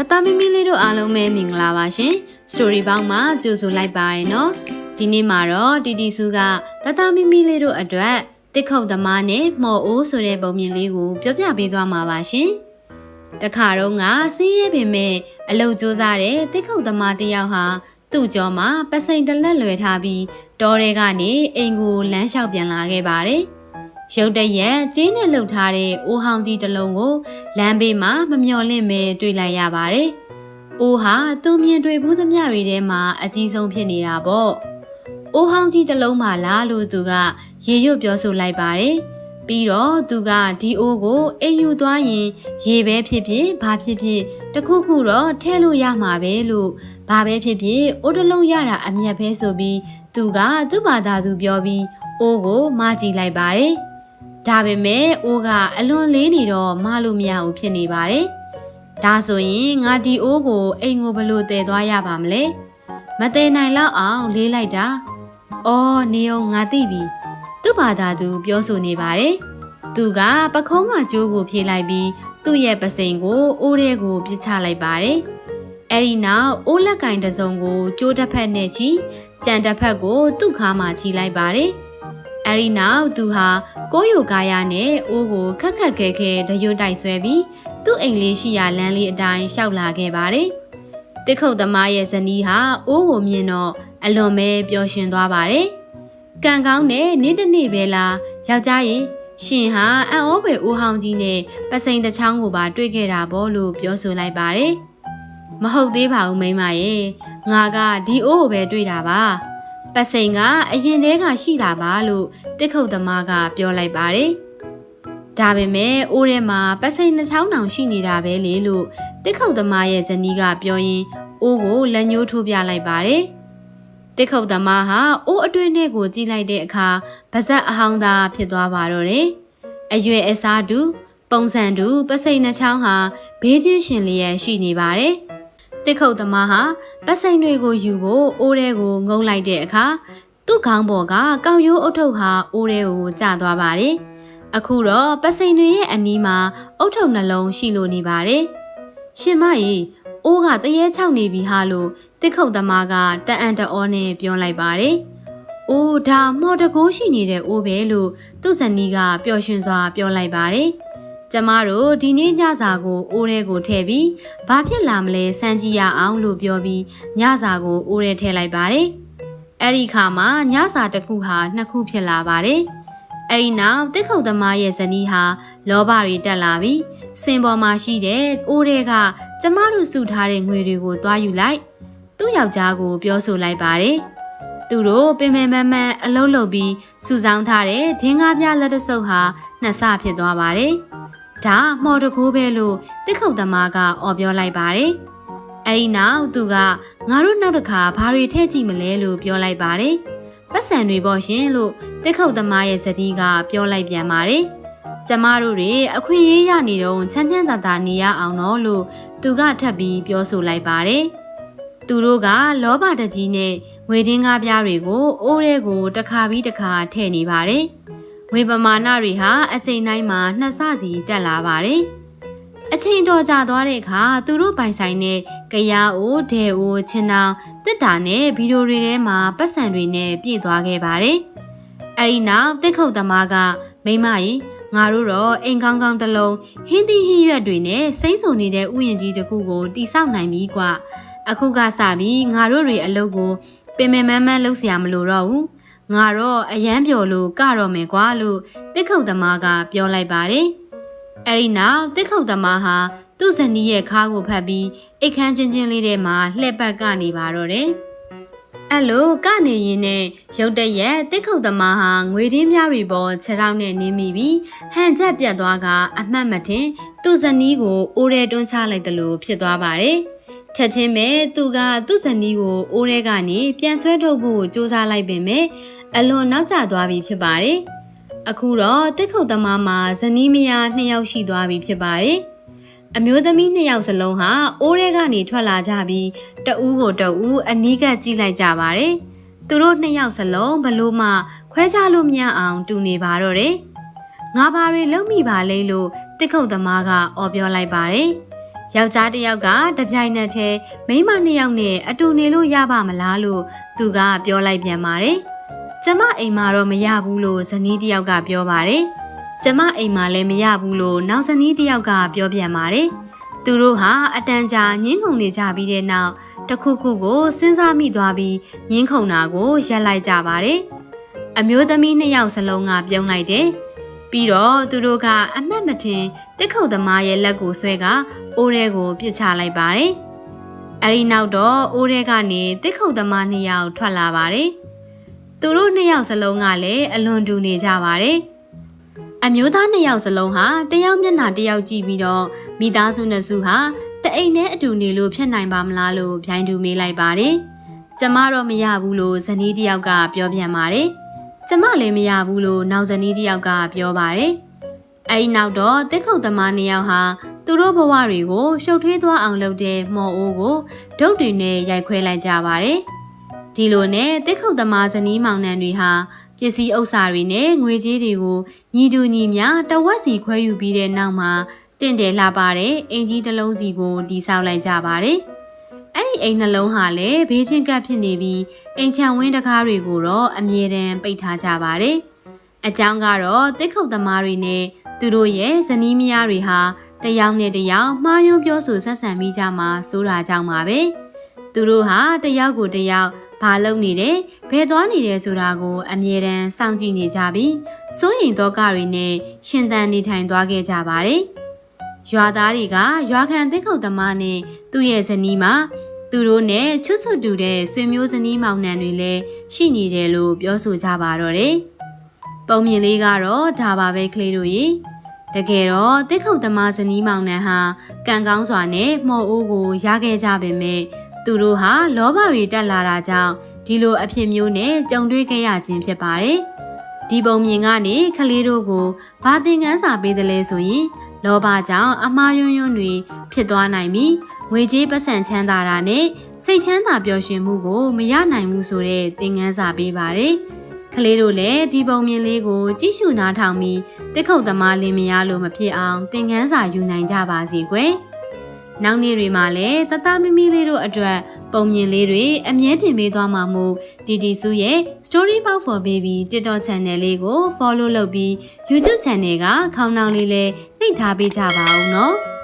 တတမီမီလေးတို့အားလုံးပဲမင်္ဂလာပါရှင်စတိုရီဘောင်းမှာကြိုဆိုလိုက်ပါရနော်ဒီနေ့မှာတော့တီတီစုကတတမီမီလေးတို့အတွက်တစ်ခုတ်သမားနဲ့မော်အိုးဆိုတဲ့ပုံမြင်လေးကိုပြောပြပေးသွားမှာပါရှင်တခါတော့ကစီးရဲပင်မဲ့အလုတ်စူးစားတဲ့တစ်ခုတ်သမားတစ်ယောက်ဟာသူ့ကြောမှာပစိန်တလက်လွယ်ထားပြီးတောထဲကနေအိမ်ကိုလမ်းလျှောက်ပြန်လာခဲ့ပါတယ် ရုတ်တရက်ကျင်းနဲ့လှုပ်ထားတဲ့အိုးဟောင်းကြီးတစ်လုံးကိုလမ်းဘေးမှာမမျော်လင့်ပဲတွေ့လိုက်ရပါတယ်။အိုးဟာသူမြင်တွေ့ဘူးသမျှတွေထဲမှာအကြီးဆုံးဖြစ်နေတာပေါ့။အိုးဟောင်းကြီးတစ်လုံးမှလားလို့သူကရေရွတ်ပြောဆိုလိုက်ပါတယ်။ပြီးတော့သူကဒီအိုးကိုအိမ်ယူသွားရင်ရေပဲဖြစ်ဖြစ်ဘာဖြစ်ဖြစ်တခုခုတော့ထဲလို့ရမှာပဲလို့ဘာပဲဖြစ်ဖြစ်အိုးတစ်လုံးရတာအမျက်ပဲဆိုပြီးသူကသူ့ဘာသာသူပြောပြီးအိုးကိုမကြည့်လိုက်ပါတယ်။ ဒါပေမဲ့အိုးကအလွန်လေးနေတော့မလို့မရဘူးဖြစ်နေပါတယ်။ဒါဆိုရင်ငါဒီအိုးကိုအိမ်ကိုဘလို့တည်သွားရပါမလဲ။မတည်နိုင်လောက်အောင်လေးလိုက်တာ။အော်နေအောင်ငါသိပြီ။သူ့ဘာသာသူပြောဆိုနေပါတယ်။သူကပခုံးကကျိုးကိုဖြေလိုက်ပြီးသူ့ရဲ့ပစိန်ကိုအိုးထဲကိုပြစ်ချလိုက်ပါတယ်။အဲဒီနောက်အိုးလက်ကင်တစ်စုံကိုကျိုးတစ်ဖက်နဲ့ချီကြံတစ်ဖက်ကိုသူ့ခါမှာချီလိုက်ပါတယ်။ အဲဒီနောက်သူဟာကိုယိုကာယာနဲ့အိုးကိုခက်ခက်ခဲခဲဒရွတ်တိုက်ဆွဲပြီးသူ့အိမ်လေးရှိရာလမ်းလေးအတိုင်းရှောက်လာခဲ့ပါတယ်။တစ်ခုတ်သမားရဲ့ဇနီးဟာအိုးကိုမြင်တော့အလွန်ပဲပျော်ရွှင်သွားပါတယ်။ကံကောင်းတဲ့နေ့တစ်နေ့ပဲလားယောက်ျားရင်ရှင်ဟာအံ့ဩဖွယ်ဦးဟောင်းကြီးနဲ့ပစိန်တချောင်းကိုပါတွေ့ခဲ့တာပေါ့လို့ပြောဆိုလိုက်ပါတယ်။မဟုတ်သေးပါဘူးမိမရဲ့ငါကဒီအိုးကိုပဲတွေ့တာပါ။ ပစိန်ကအရင်တည်းကရှိတာပါလို့တစ်ခုတ်သမားကပြောလိုက်ပါတယ်။ဒါပေမဲ့အိုးထဲမှာပစိန်နှချောင်းတောင်ရှိနေတာပဲလေလို့တစ်ခုတ်သမားရဲ့ဇနီးကပြောရင်းအိုးကိုလက်ညှိုးထိုးပြလိုက်ပါတယ်။တစ်ခုတ်သမားဟာအိုးအတွင်းထဲကိုကြည့်လိုက်တဲ့အခါပါဇက်အဟောင်းသားဖြစ်သွားပါတော့တယ်။အရွယ်အစားတူပုံစံတူပစိန်နှချောင်းဟာဘေးချင်းရှင်လျက်ရှိနေပါတယ်။ တစ်ခုတ်သမားဟာပတ်စိန်တွေကိုယူဖို့အိုးထဲကိုငုံလိုက်တဲ့အခါသူ့ခေါင်းပေါ်ကကောက်ရိုးအုတ်ထုပ်ဟာအိုးထဲကိုကျသွားပါတယ်။အခုတော့ပတ်စိန်တွေရဲ့အနီးမှာအုတ်ထုပ်နှလုံးရှိလို့နေပါတယ်။ရှင်မကြီးအိုးကတရေချောက်နေပြီဟာလို့တစ်ခုတ်သမားကတအံတအောနဲ့ပြောလိုက်ပါတယ်။အိုးဒါမော်တကိုးရှိနေတဲ့အိုးပဲလို့သူ့ဇနီးကပျော်ရွှင်စွာပြောလိုက်ပါတယ်။ ကျမတို့ဒီနေ့ညစာကိုအိုးထဲကိုထည့်ပြီးဘာဖြစ်လာမလဲစမ်းကြည့်ရအောင်လို့ပြောပြီးညစာကိုအိုးထဲထည့်လိုက်ပါတယ်။အဲ့ဒီခါမှာညစာတစ်ခုဟာနှစ်ခုဖြစ်လာပါတယ်။အဲ့ဒီနောက်တစ်ခုတ်သမားရဲ့ဇနီးဟာလောဘတွေတက်လာပြီးစင်ပေါ်မှာရှိတဲ့အိုးထဲကကျမတို့စုထားတဲ့ငွေတွေကိုသွားယူလိုက်သူ့ယောက်ျားကိုပြောဆိုလိုက်ပါတယ်။သူတို့ပင်ပင်ပန်းပန်းအလုံးလုံးပြီးစုဆောင်ထားတဲ့ဒင်းကားပြလက်တဆုပ်ဟာနှစ်ဆဖြစ်သွားပါတယ်။ ဒါမော်တကိုးပဲလို့တစ်ခုတ်သမားကအော်ပြောလိုက်ပါတယ်။အဲဒီနောက်သူကငါတို့နောက်တစ်ခါဘာတွေထည့်ကြည့်မလဲလို့ပြောလိုက်ပါတယ်။ပတ်စံတွေပေါ့ရှင်လို့တစ်ခုတ်သမားရဲ့ဇနီးကပြောလိုက်ပြန်ပါတယ်။ကျမတို့တွေအခွင့်အရေးရနေတော့ချမ်းချမ်းသာသာနေရအောင်တော့လို့သူကထပ်ပြီးပြောဆိုလိုက်ပါတယ်။သူတို့ကလောဘတကြီးနဲ့ငွေတင်းကားပြားတွေကိုအိုးထဲကိုတစ်ခါပြီးတစ်ခါထည့်နေပါတယ်။ ငွေပမာဏတွေဟာအချိန်တိုင်းမှာနှစ်ဆစီတက်လာပါတယ်။အချိန်တော်ကြာသွားတဲ့အခါသူတို့ပိုင်ဆိုင်တဲ့ကြရာအိုဒဲအိုချင်းတောင်တစ်တာနဲ့ဗီဒီယိုတွေထဲမှာပတ်စံတွေနဲ့ပြည့်သွားခဲ့ပါတယ်။အဲဒီနောက်တစ်ခုတ်သမားကမိမကြီးငါတို့တော့အိမ်ကောင်းကောင်းတစ်လုံးဟင်းသီးဟင်းရွက်တွေနဲ့စိမ့်ဆုံနေတဲ့ဥယျာဉ်ကြီးတစ်ခုကိုတိစောက်နိုင်ပြီကွာအခုကစပြီးငါတို့တွေအလုပ်ကိုပင်ပင်မန်းမန်းလုပ်เสียမလို့တော့ဘူး ငါတော့အယမ်းပျော်လို့ကတော့မယ်ကွာလို့တစ်ခုတ်သမားကပြောလိုက်ပါတယ်။အဲဒီနောက်တစ်ခုတ်သမားဟာသူ့ဇနီးရဲ့ခါးကိုဖတ်ပြီးအိတ်ခမ်းချင်းချင်းလေးထဲမှာလှည့်ပတ်ကနေပါတော့တယ်။အဲ့လိုကနေရင်နဲ့ရုတ်တရက်တစ်ခုတ်သမားဟာငွေရင်းများတွေပေါ်ခြေထောက်နဲ့နင်းမိပြီးဟန်ချက်ပြတ်သွားကအမှတ်မတင်သူ့ဇနီးကိုအိုးရဲတွန်းချလိုက်တယ်လို့ဖြစ်သွားပါတယ်။ ချက်ချင်းပဲသူကသူ့ဇနီးကိုအိုးထဲကနေပြန်ဆွဲထုတ်ဖို့စူးစမ်းလိုက်ပင်မဲ့အလွန်နောက်ကျသွားပြီဖြစ်ပါတယ်။အခုတော့တစ်ခုတ်သမားမှာဇနီးမယားနှစ်ယောက်ရှိသွားပြီဖြစ်ပါတယ်။အမျိုးသမီးနှစ်ယောက်စလုံးဟာအိုးထဲကနေထွက်လာကြပြီးတဦးကိုတဦးအနီးကပ်ကြည့်လိုက်ကြပါတယ်။သူတို့နှစ်ယောက်စလုံးဘလို့မှခွဲခြားလို့မရအောင်တူနေပါတော့တယ်။ငါဘာတွေလုံးမိပါလဲလို့တစ်ခုတ်သမားကအော်ပြောလိုက်ပါတယ်။ ယောက်ျားတစ်ယောက်ကတပြိုင်နက်တည်းမိန်းမနှစ်ယောက်နဲ့အတူနေလို့ရပါမလားလို့သူကပြောလိုက်ပြန်ပါတယ်။ကျမအိမ်မှာတော့မရဘူးလို့ဇနီးတစ်ယောက်ကပြောပါတယ်။ကျမအိမ်မှာလည်းမရဘူးလို့နောက်ဇနီးတစ်ယောက်ကပြောပြန်ပါတယ်။သူတို့ဟာအတန်ကြာညှင်းခုန်နေကြပြီးတဲ့နောက်တစ်ခုခုကိုစဉ်းစားမိသွားပြီးညှင်းခုန်တာကိုရပ်လိုက်ကြပါတယ်။အမျိုးသမီးနှစ်ယောက်စလုံးကပြုံးလိုက်တယ်။ပြီးတော့သူတို့ကအမတ်မတင်တစ်ခုတ်သမားရဲ့လက်ကိုဆွဲက အိုးထဲကိုပြစ်ချလိုက်ပါတယ်။အဲဒီနောက်တော့အိုးထဲကနေတစ်ခုတ်သမားနှစ်ယောက်ထွက်လာပါတယ်။သူတို့နှစ်ယောက်စလုံးကလည်းအလွန်တူနေကြပါတယ်။အမျိုးသားနှစ်ယောက်စလုံးဟာတယောက်မျက်နှာတယောက်ကြည့်ပြီးတော့မိသားစုနှစ်စုဟာတအိမ်နဲ့အတူနေလို့ဖြစ်နိုင်ပါမလားလို့ဗျိုင်းတူမေးလိုက်ပါတယ်။ကျမတော့မရဘူးလို့ဇနီးတယောက်ကပြောပြန်ပါတယ်။ကျမလည်းမရဘူးလို့နောက်ဇနီးတယောက်ကပြောပါတယ်။အဲဒီနောက်တော့တစ်ခုတ်သမားနှစ်ယောက်ဟာ သူတို့ဘဝတွေကိုရှုပ်ထွေးသွားအောင်လုပ်တဲ့မော်အိုးကိုဒုတ်တွေနဲ့ရိုက်ခွဲလိုက်ကြပါတယ်။ဒီလိုနဲ့တစ်ခုတ်သမားဇနီးမောင်နှံတွေဟာပစ္စည်းဥစ္စာတွေနဲ့ငွေကြေးတွေကိုညီတူညီမျှတဝက်စီခွဲယူပြီးတဲ့နောက်မှာတင့်တယ်လှပတဲ့အင်ကြီးတစ်လုံးစီကိုတီဆောက်လိုက်ကြပါတယ်။အဲ့ဒီအိမ်နှလုံးဟာလည်းဘေးချင်းကပ်ဖြစ်နေပြီးအိမ်ချံဝင်းတကားတွေကိုတော့အမြဲတမ်းပိတ်ထားကြပါတယ်။အကြောင်းကတော့တစ်ခုတ်သမားတွေနဲ့သူတို့ရဲ့ဇနီးမယားတွေဟာ တယောက်နဲ့တယောက်မှားယွင်းပြောဆိုဆက်ဆံမိကြမှာစိုးတာကြောင့်ပါပဲ။သူတို့ဟာတယောက်ကိုတယောက်ဘာလုပ်နေတယ်ဘယ်သွားနေတယ်ဆိုတာကို အမြဲတမ်းစောင့်ကြည့်နေကြပြီးစိုးရိမ်တော့ကတွေနဲ့ရှင်သန်နေထိုင်သွားခဲ့ကြပါတယ်။ရွာသားတွေကရွာခံတစ်ခုတ်သမားနဲ့သူ့ရဲ့ဇနီးမှာသူတို့နဲ့ချွတ်ဆွတ်တူတဲ့ဆွေမျိုးဇနီးမောင်နှံတွေလည်းရှိနေတယ်လို့ပြောဆိုကြပါတော့တယ်။ပုံမြင်လေးကတော့ဒါပါပဲကလေးတို့ရေ တကယ်တော့တစ်ခုတ်သမားဇနီးမောင်နှံဟာကံကောင်းစွာနဲ့မော်အိုးကိုရခဲ့ကြပေမဲ့သူတို့ဟာလောဘတွေတက်လာတာကြောင့်ဒီလိုအဖြစ်မျိုးနဲ့ကြုံတွေ့ခဲ့ရခြင်းဖြစ်ပါတယ်။ဒီပုံမြင်ကနေကလေးတို့ကိုဘာသင်ခန်းစာပေးတယ်လဲဆိုရင်လောဘကြောင့်အမှားယွန်းယွန်းတွေဖြစ်သွားနိုင်ပြီးငွေကြေးပတ်စံချမ်းသာတာနဲ့စိတ်ချမ်းသာပျော်ရွှင်မှုကိုမရနိုင်ဘူးဆိုတဲ့သင်ခန်းစာပေးပါတယ်။ ကလေးတို့လည်းဒီပုံမြင်လေးကိုကြည့်ရှုနားထောင်ပြီးတစ်ခုတ်သမားလင်းမရလို့မဖြစ်အောင်သင်ခန်းစာယူနိုင်ကြပါစီကွယ်။နောက်နေ့တွေမှာလည်းတတမမီလေးတို့အတွက်ပုံမြင်လေးတွေအမြဲတင်ပေးသွားမှာမို့တီတီစုရဲ့ Story Box for Baby TikTok Channel လေးကို follow လုပ်ပြီး YouTube Channel ကခေါင်းနှောင်းလေးလည်းနှိပ်ထားပေးကြပါဦးနော်။